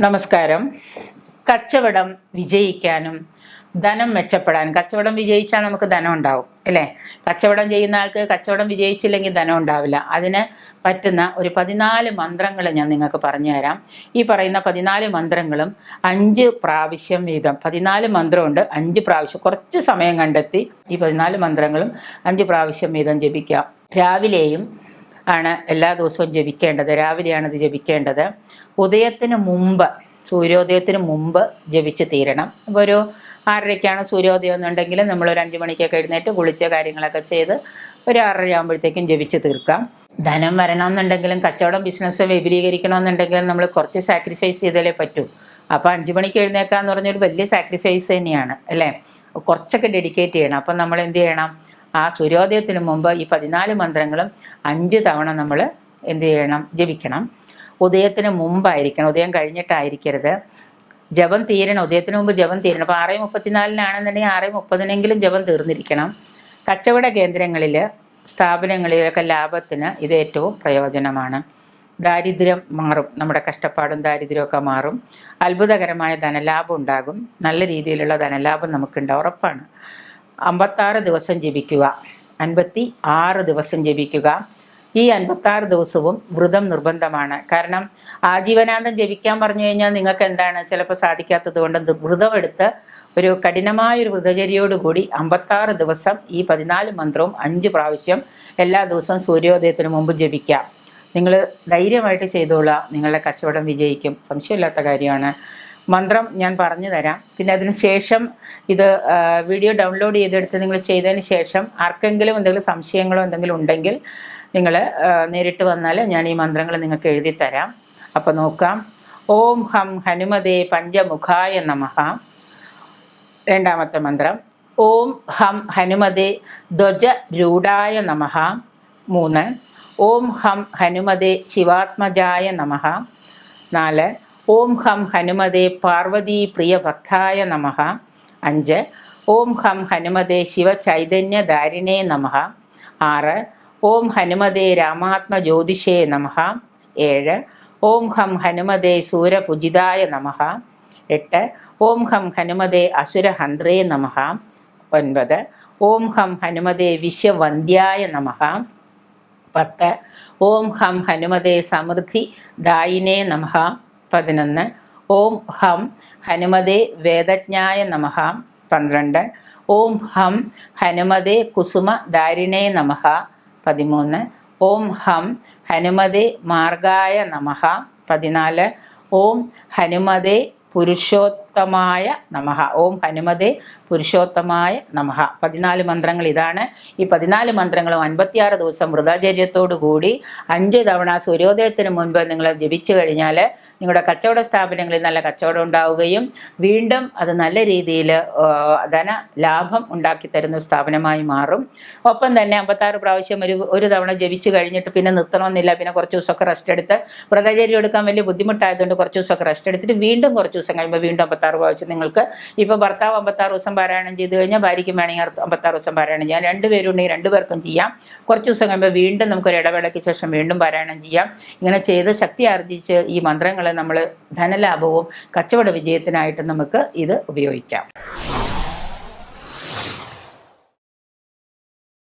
നമസ്കാരം. കച്ചവടം വിജയിക്കാനും ധനം മെച്ചപ്പെടാനും. കച്ചവടം വിജയിച്ചാൽ നമുക്ക് ധനം ഉണ്ടാവും അല്ലേ? കച്ചവടം ചെയ്യുന്ന ആൾക്ക് കച്ചവടം വിജയിച്ചില്ലെങ്കിൽ ധനം ഉണ്ടാവില്ല. അതിന് പറ്റുന്ന ഒരു പതിനാല് മന്ത്രങ്ങൾ ഞാൻ നിങ്ങൾക്ക് പറഞ്ഞു തരാം. ഈ പറയുന്ന പതിനാല് മന്ത്രങ്ങളും അഞ്ച് പ്രാവശ്യം വീതം. പതിനാല് മന്ത്രമുണ്ട് അഞ്ച് പ്രാവശ്യം. കുറച്ച് സമയം കണ്ടെത്തി ഈ പതിനാല് മന്ത്രങ്ങളും അഞ്ച് പ്രാവശ്യം വീതം ജപിക്കാം. രാവിലെയും ആണ് എല്ലാ ദിവസവും ജപിക്കേണ്ടത്. രാവിലെയാണ് ഇത് ജപിക്കേണ്ടത്. ഉദയത്തിന് മുമ്പ് സൂര്യോദയത്തിന് മുമ്പ് ജപിച്ച് തീരണം. അപ്പോൾ ഒരു ആറരയ്ക്കാണ് സൂര്യോദയം എന്നുണ്ടെങ്കിൽ നമ്മൾ ഒരു അഞ്ച് മണിക്കൊക്കെ എഴുന്നേറ്റ് കുളിച്ച കാര്യങ്ങളൊക്കെ ചെയ്ത് ഒരു ആറര ആകുമ്പോഴത്തേക്കും ജപിച്ച് തീർക്കാം. ധനം വരണമെന്നുണ്ടെങ്കിലും കച്ചവടം ബിസിനസ് വിപുലീകരിക്കണമെന്നുണ്ടെങ്കിലും നമ്മൾ കുറച്ച് സാക്രിഫൈസ് ചെയ്താലേ പറ്റൂ. അപ്പോൾ അഞ്ച് മണിക്ക് എഴുന്നേക്കാന്ന് പറഞ്ഞൊരു വലിയ സാക്രിഫൈസ് തന്നെയാണ് അല്ലേ? കുറച്ചൊക്കെ ഡെഡിക്കേറ്റ് ചെയ്യണം. അപ്പം നമ്മൾ എന്ത് ചെയ്യണം? ആ സൂര്യോദയത്തിന് മുമ്പ് ഈ പതിനാല് മന്ത്രങ്ങളും അഞ്ച് തവണ നമ്മൾ എന്ത് ചെയ്യണം? ജപിക്കണം. ഉദയത്തിന് മുമ്പായിരിക്കണം. ഉദയം കഴിഞ്ഞിട്ടായിരിക്കരുത്. ജപം തീരണം. ഉദയത്തിന് മുമ്പ് ജപം തീരണം. അപ്പോൾ ആറ് മുപ്പത്തിനാലിനാണെന്നുണ്ടെങ്കിൽ ആറ് മുപ്പതിനെങ്കിലും ജപം തീർന്നിരിക്കണം. കച്ചവട കേന്ദ്രങ്ങളിൽ സ്ഥാപനങ്ങളിലൊക്കെ ലാഭത്തിന് ഇത് ഏറ്റവും പ്രയോജനമാണ്. ദാരിദ്ര്യം മാറും. നമ്മുടെ കഷ്ടപ്പാടും ദാരിദ്ര്യമൊക്കെ മാറും. അത്ഭുതകരമായ ധനലാഭം ഉണ്ടാകും. നല്ല രീതിയിലുള്ള ധനലാഭം നമുക്കുണ്ടാവും ഉറപ്പാണ്. അമ്പത്താറ് ദിവസം ജപിക്കുക. അൻപത്തി ആറ് ദിവസം ജപിക്കുക. ഈ അൻപത്താറ് ദിവസവും വ്രതം നിർബന്ധമാണ്. കാരണം ആജീവനാന്തം ജപിക്കാൻ പറഞ്ഞു കഴിഞ്ഞാൽ നിങ്ങൾക്ക് എന്താണ് ചിലപ്പോൾ സാധിക്കാത്തത് കൊണ്ട് വ്രതമെടുത്ത് ഒരു കഠിനമായൊരു വ്രതചര്യയോടുകൂടി അമ്പത്താറ് ദിവസം ഈ പതിനാല് മന്ത്രവും അഞ്ച് പ്രാവശ്യം എല്ലാ ദിവസവും സൂര്യോദയത്തിന് മുമ്പ് ജപിക്കാം. നിങ്ങൾ ധൈര്യമായിട്ട് ചെയ്തോളാം നിങ്ങളുടെ കച്ചവടം വിജയിക്കും. സംശയമില്ലാത്ത കാര്യമാണ്. മന്ത്രം ഞാൻ പറഞ്ഞു തരാം. പിന്നെ അതിന് ശേഷം ഇത് വീഡിയോ ഡൗൺലോഡ് ചെയ്തെടുത്ത് നിങ്ങൾ ചെയ്തതിന് ശേഷം ആർക്കെങ്കിലും എന്തെങ്കിലും സംശയങ്ങളോ എന്തെങ്കിലും ഉണ്ടെങ്കിൽ നിങ്ങൾ നേരിട്ട് വന്നാൽ ഞാൻ ഈ മന്ത്രങ്ങൾ നിങ്ങൾക്ക് എഴുതി തരാം. അപ്പോൾ നോക്കാം. ഓം ഹം ഹനുമതേ പഞ്ചമുഖായ നമഹ രണ്ടാമത്തെ മന്ത്രം. ഓം ഹം ഹനുമതേ ധ്വജ രൂഢായ നമഹ മൂന്ന്. ഓം ഹം ഹനുമതേ ശിവാത്മജായ നമഹ നാല്. ഓം ഹം ഹനുമതേ പാർവതി പ്രിയ ഭക്തായ നമ. അഞ്ച് ഓം ഹം ഹനുമതേ ശിവ ചൈതന്യധാരിണേ നമ. ആറ് ഓം ഹനുമതേ രാമാത്മ ജ്യോതിഷേ നമ. ഏഴ് ഓം ഹം ഹനുമതേ സൂരപുജിതായ നമ. എട്ട് ഓം ഹം ഹനുമതേ അസുരഹന്ത്രേ നമ. ഒൻപത് ഓം ഹം ഹനുമതേ വിശ്വവന്ദ്യായ നമ. പത്ത് ഓം ഹം ഹനുമതേ സമൃദ്ധി ദായിനേ നമഃ. പതിനൊന്ന്. ഓം ഹം ഹനുമതേ വേദജ്ഞായ നമഹ പന്ത്രണ്ട്. ഓം ഹം ഹനുമതേ കുസുമ ദാരിണേ നമഃ. പതിമൂന്ന്. ഓം ഹം ഹനുമതേ മാർഗായ നമഹ പതിനാല്. ഓം ഹനുമതേ പുരുഷോത്തമായ നമഹ. ഓം ഹനുമതേ പുരുഷോത്തമായ നമഹ. പതിനാല് മന്ത്രങ്ങൾ ഇതാണ്. ഈ പതിനാല് മന്ത്രങ്ങളും അൻപത്തിയാറ് ദിവസം കൂടി അഞ്ച് തവണ സൂര്യോദയത്തിന് മുൻപ് നിങ്ങൾ ജപിച്ചു കഴിഞ്ഞാൽ നിങ്ങളുടെ കച്ചവട സ്ഥാപനങ്ങളിൽ നല്ല കച്ചവടം ഉണ്ടാവുകയും വീണ്ടും അത് നല്ല രീതിയിൽ ധന ലാഭം ഉണ്ടാക്കി തരുന്ന സ്ഥാപനമായി മാറും. ഒപ്പം തന്നെ അമ്പത്താറ് പ്രാവശ്യം ഒരു ഒരു തവണ ജപിച്ചു കഴിഞ്ഞിട്ട് പിന്നെ നിർത്തണമെന്നില്ല. പിന്നെ കുറച്ച് ദിവസമൊക്കെ റെസ്റ്റ് എടുത്ത് വ്രതചര്യം എടുക്കാൻ വലിയ ബുദ്ധിമുട്ടായതുകൊണ്ട് കുറച്ച് ദിവസമൊക്കെ റെസ്റ്റ് എടുത്തിട്ട് വീണ്ടും കുറച്ച് ദിവസം കഴിയുമ്പോൾ വീണ്ടും അമ്പത്താറ് പ്രാവശ്യം നിങ്ങൾക്ക് ഇപ്പോൾ ഭർത്താവ് അമ്പത്താറ് ദിവസം പാരായണം ചെയ്ത് കഴിഞ്ഞാൽ ഭാര്യയ്ക്കും വേണമെങ്കിൽ അമ്പത്താറ് ദിവസം പാരായണം ചെയ്യാം. രണ്ടുപേരും ഉണ്ടെങ്കിൽ രണ്ടുപേർക്കും ചെയ്യാം. കുറച്ച് ദിവസം കഴിയുമ്പോൾ വീണ്ടും നമുക്കൊരു ഇടവേളയ്ക്ക് ശേഷം വീണ്ടും പാരായണം ചെയ്യാം. ഇങ്ങനെ ചെയ്ത് ശക്തി ആർജിച്ച് ഈ മന്ത്രങ്ങളെ നമ്മൾ ധനലാഭവും കച്ചവട വിജയത്തിനായിട്ട് നമുക്ക് ഇത് ഉപയോഗിക്കാം.